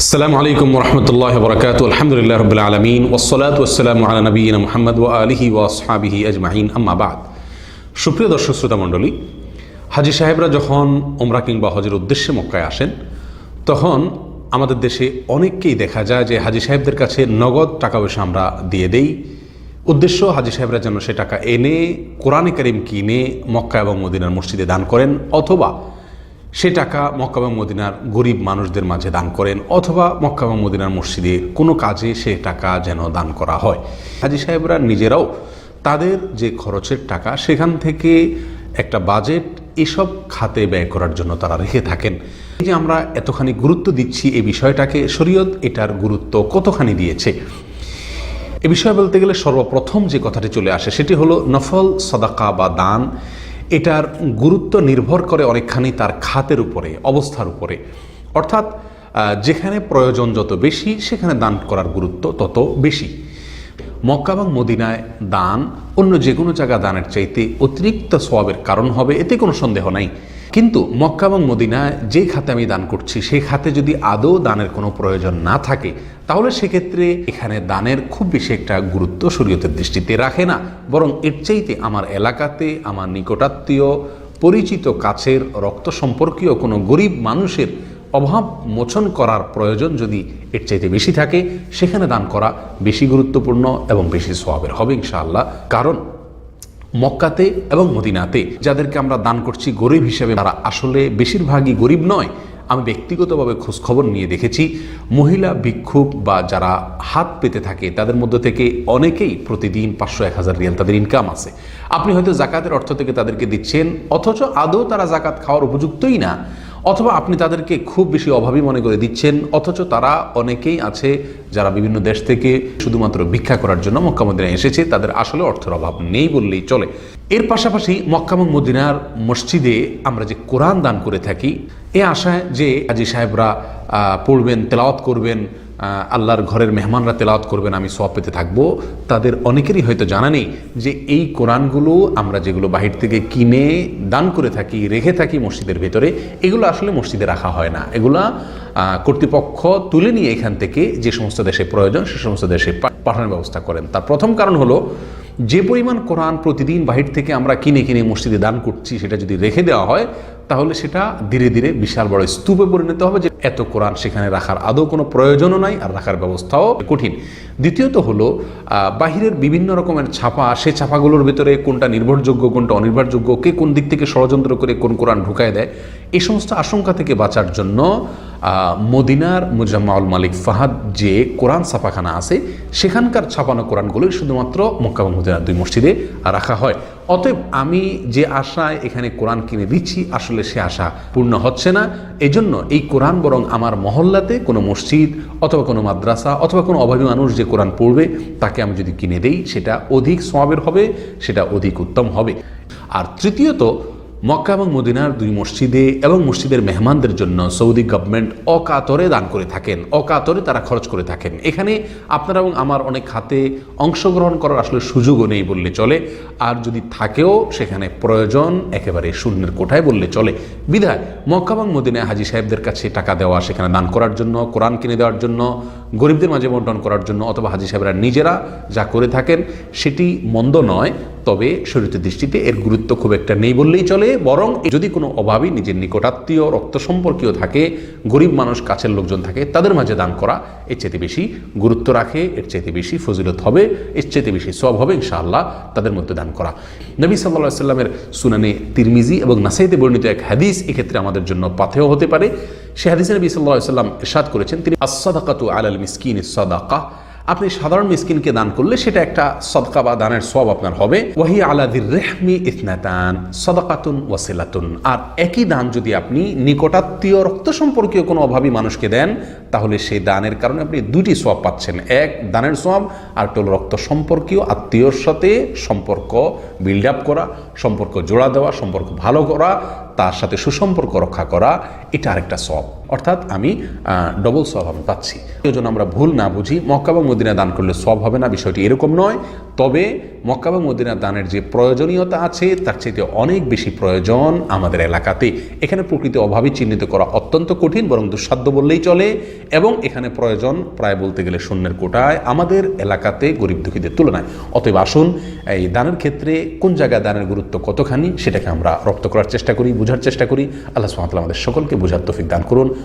السلام عليكم ورحمة الله وبركاته الحمد لله رب العالمين والصلاة والسلام على نبينا محمد وآله وأصحابه أجمعين أما بعد সুপ্রিয় দর্শক শ্রোতা মণ্ডলী হাজি সাহেবরা যখন ওমরা কিংবা হজের উদ্দেশ্যে মক্কায় আসেন তখন আমাদের দেশে অনেককেই দেখা যায় যে হাজি সাহেবদের কাছে নগদ টাকা পয়সা আমরা দিয়ে দেই উদ্দেশ্য হাজি সাহেবরা যেন সে টাকা এনে কোরআনে করিম কিনে মক্কা এবং মদিনার মসজিদে দান করেন অথবা সে টাকা মক্কা এবং মদিনার গরিব মানুষদের মাঝে দান করেন, অথবা মক্কা এবং মদিনার মসজিদে কোনো কাজে সে টাকা যেন দান করা হয়। হাজি সাহেবরা নিজেরাও তাদের যে খরচের টাকা, সেখান থেকে একটা বাজেট এসব খাতে ব্যয় করার জন্য তারা রেখে থাকেন। এই যে আমরা এতখানি গুরুত্ব দিচ্ছি এই বিষয়টাকে, শরীয়ত এটার গুরুত্ব কতখানি দিয়েছে? এ বিষয়ে বলতে গেলে সর্বপ্রথম যে কথাটি চলে আসে, সেটি হলো নফল, সদাকা বা দান। এটার গুরুত্ব নির্ভর করে অনেকখানি তার খাতের উপরে, অবস্থার উপরে। অর্থাৎ যেখানে প্রয়োজন যত বেশি, সেখানে দান করার গুরুত্ব তত বেশি। মক্কা এবং মদিনায় দান অন্য যে কোনো জায়গা দানের চাইতে অতিরিক্ত সবাবের কারণ হবে, এতে কোনো সন্দেহ নাই। কিন্তু মক্কা এবং মদিনায় যে খাতে আমি দান করছি, সেই খাতে যদি আদৌ দানের কোনো প্রয়োজন না থাকে, তাহলে সেক্ষেত্রে এখানে দানের খুব বেশি একটা গুরুত্ব শরীয়তের দৃষ্টিতে রাখে না। বরং এর চাইতে আমার এলাকাতে, আমার নিকটাত্মীয়, পরিচিত কাছের, রক্ত সম্পর্কীয় কোনো গরিব মানুষের অভাব মোচন করার প্রয়োজন যদি এর চাইতে বেশি থাকে, সেখানে দান করা বেশি গুরুত্বপূর্ণ এবং বেশি সওয়াবের হবে ইনশাআল্লাহ। কারণ মক্কাতে এবং মদিনাতে, যাদেরকে আমরা দান করছি গরিব হিসেবে, তারা আসলে বেশিরভাগই গরিব নয়। আমি ব্যক্তিগতভাবে খোঁজখবর নিয়ে দেখেছি, মহিলা বিক্ষোভ বা যারা হাত পেতে থাকে, তাদের মধ্যে থেকে অনেকেই প্রতিদিন পাঁচশো এক হাজার রিয়াল তাদের ইনকাম আছে। আপনি হয়তো জাকাতের অর্থ থেকে তাদেরকে দিচ্ছেন, অথচ আদৌ তারা জাকাত খাওয়ার উপযুক্তই না। অথবা আপনি তাদেরকে খুব বেশি অভাবী মনে করে দিচ্ছেন, অথচ তারা অনেকেই আছে যারা বিভিন্ন দেশ থেকে শুধুমাত্র ভিক্ষা করার জন্য মক্কা মদিনায় এসেছে, তাদের আসলে অর্থের অভাব নেই বললেই চলে। এর পাশাপাশি মক্কা মদিনার মসজিদে আমরা যে কোরআন দান করে থাকি, এ আশায় যে আজি সাহেবরা পড়বেন, তেলাওয়াত করবেন আল্লাহর ঘরের মেহমানরা তেলাওয়াত করবেন, আমি সব পেতে থাকব। তাদের অনেকেরই হয়তো জানা নেই যে এই কোরআনগুলো আমরা যেগুলো বাহির থেকে কিনে, দান করে থাকি, রেখে থাকি মসজিদের ভেতরে, এগুলো আসলে মসজিদে রাখা হয় না। এগুলা কর্তৃপক্ষ তুলে নিয়ে এখান থেকে যে সমস্ত দেশে প্রয়োজন, সে সমস্ত দেশে পাঠানোর ব্যবস্থা করেন। তার প্রথম কারণ হলো, যে পরিমাণ কোরআন প্রতিদিন বাহির থেকে আমরা কিনে কিনে মসজিদে দান করছি, সেটা যদি রেখে দেওয়া হয় তাহলে সেটা ধীরে ধীরে বিশাল বড় স্তূপে পরিণত হবে যে এত কোরআন সেখানে রাখার আদৌ কোনো প্রয়োজনও নাই আর রাখার ব্যবস্থাও কঠিন। দ্বিতীয়ত হলো বাহিরের বিভিন্ন রকমের ছাপা, সে ছাপাগুলোর ভিতরে কোনটা নির্ভরযোগ্য, কোনটা অনির্ভরযোগ্য, কে কোন দিক থেকে ষড়যন্ত্র করে কোন কোরআন ঢুকায় দেয় এই সমস্ত আশঙ্কা থেকে বাঁচার জন্য মদিনার মুজাম্মাউল মালিক ফাহাদ যে কোরআন ছাপাখানা আছে, সেখানকার ছাপানো কোরআনগুলোই শুধুমাত্র মক্কা মদিনার দুই মসজিদে রাখা হয়। অতএব আমি যে আশায় এখানে কোরআন কিনে দিচ্ছি, আসলে সে আশা পূর্ণ হচ্ছে না। এজন্য এই কোরআন বরং আমার মহল্লাতে কোনো মসজিদ অথবা কোনো মাদ্রাসা অথবা কোনো অভাবী মানুষ যে কোরআন পড়বে, তাকে আমি যদি কিনে দেই, সেটা অধিক সমাবের হবে, সেটা অধিক উত্তম হবে। আর তৃতীয়ত মক্কা এবং মদিনার দুই মসজিদে এবং মসজিদের মেহমানদের জন্য সৌদি গভর্নমেন্ট অকাতরে দান করে থাকেন। অকাতরে তারা খরচ করে থাকেন। এখানে আপনারা এবং আমার অনেক হাতে অংশগ্রহণ করার আসলে সুযোগও নেই বললে চলে। আর যদি থাকেও, সেখানে প্রয়োজন একেবারে শূন্যের কোঠায় বললে চলে। বিধায় মক্কা এবং মদিনায় হাজি সাহেবদের কাছে টাকা দেওয়া, সেখানে দান করার জন্য, কোরআন কিনে দেওয়ার জন্য, গরিবদের মাঝে বন্টন করার জন্য, অথবা হাজি সাহেবরা নিজেরা যা করে থাকেন, সেটি মন্দ নয়। তবে শরীরের দৃষ্টিতে এর গুরুত্ব খুব একটা নেই বললেই চলে। বরং যদি কোনো অভাবী নিজের নিকটাত্মীয় রক্ত সম্পর্কীয় থাকে, গরিব মানুষ, কাছের লোকজন থাকে, তাদের মাঝে দান করা এর চাইতে বেশি গুরুত্ব রাখে, এর চাইতে বেশি ফজিলত হবে, এর চাইতে বেশি সব হবে ইনশাআল্লাহ তাদের মধ্যে দান করা। নবী সাল্লাহ সাল্লামের সুনানে তিরমিজি এবং নাসাইতে বর্ণিত এক হাদিস এক্ষেত্রে আমাদের জন্য পাথেয় হতে পারে। সে হাদিসে নবী সাল্লাহ সাল্লাম ইরশাদ করেছেন, তিনি আসাদাকাতু আলাল মিসকিন সাদাকা আপনি সাধারণ মিসকিনকে দান করলে সেটা একটা সদকা বা দানের সব আপনার হবে। ওয়াহি আলাদির রেহমি ইসনাতান, সদকাতুন ওয়াসিলাতুন আর একই দান যদি আপনি নিকটাত্মীয় রক্ত সম্পর্কীয় কোনো অভাবী মানুষকে দেন, তাহলে সেই দানের কারণে আপনি দুটি সব পাচ্ছেন। এক, দানের সব আর টোল রক্ত সম্পর্কীয়, আত্মীয়র সাথে সম্পর্ক বিল্ড আপ করা, সম্পর্ক জোড়া দেওয়া, সম্পর্ক ভালো করা তার সাথে সুসম্পর্ক রক্ষা করা, এটা আরেকটা সব। অর্থাৎ আমি ডবল সব আমি পাচ্ছি। এই জন্য আমরা ভুল না বুঝি, মক্কা বা মদিনা দান করলে সব হবে না, বিষয়টি এরকম নয়। তবে মক্কা বা মদিনা দানের যে প্রয়োজনীয়তা আছে, তার চাইতে অনেক বেশি প্রয়োজন আমাদের এলাকাতে। এখানে প্রকৃতি অভাবী চিহ্নিত করা অত্যন্ত কঠিন, বরং দুঃসাধ্য বললেই চলে। এবং এখানে প্রয়োজন প্রায় বলতে গেলে শূন্যের কোটায় আমাদের এলাকাতে গরিব দুঃখীদের তুলনায়। অতএব আসুন, এই দানের ক্ষেত্রে কোন জায়গায় দানের গুরুত্ব কতখানি, সেটাকে আমরা রপ্ত করার চেষ্টা করি, বোঝার চেষ্টা করি। আল্লাহ তাআলা আমাদের সকলকে বোঝার তৌফিক দান করুন।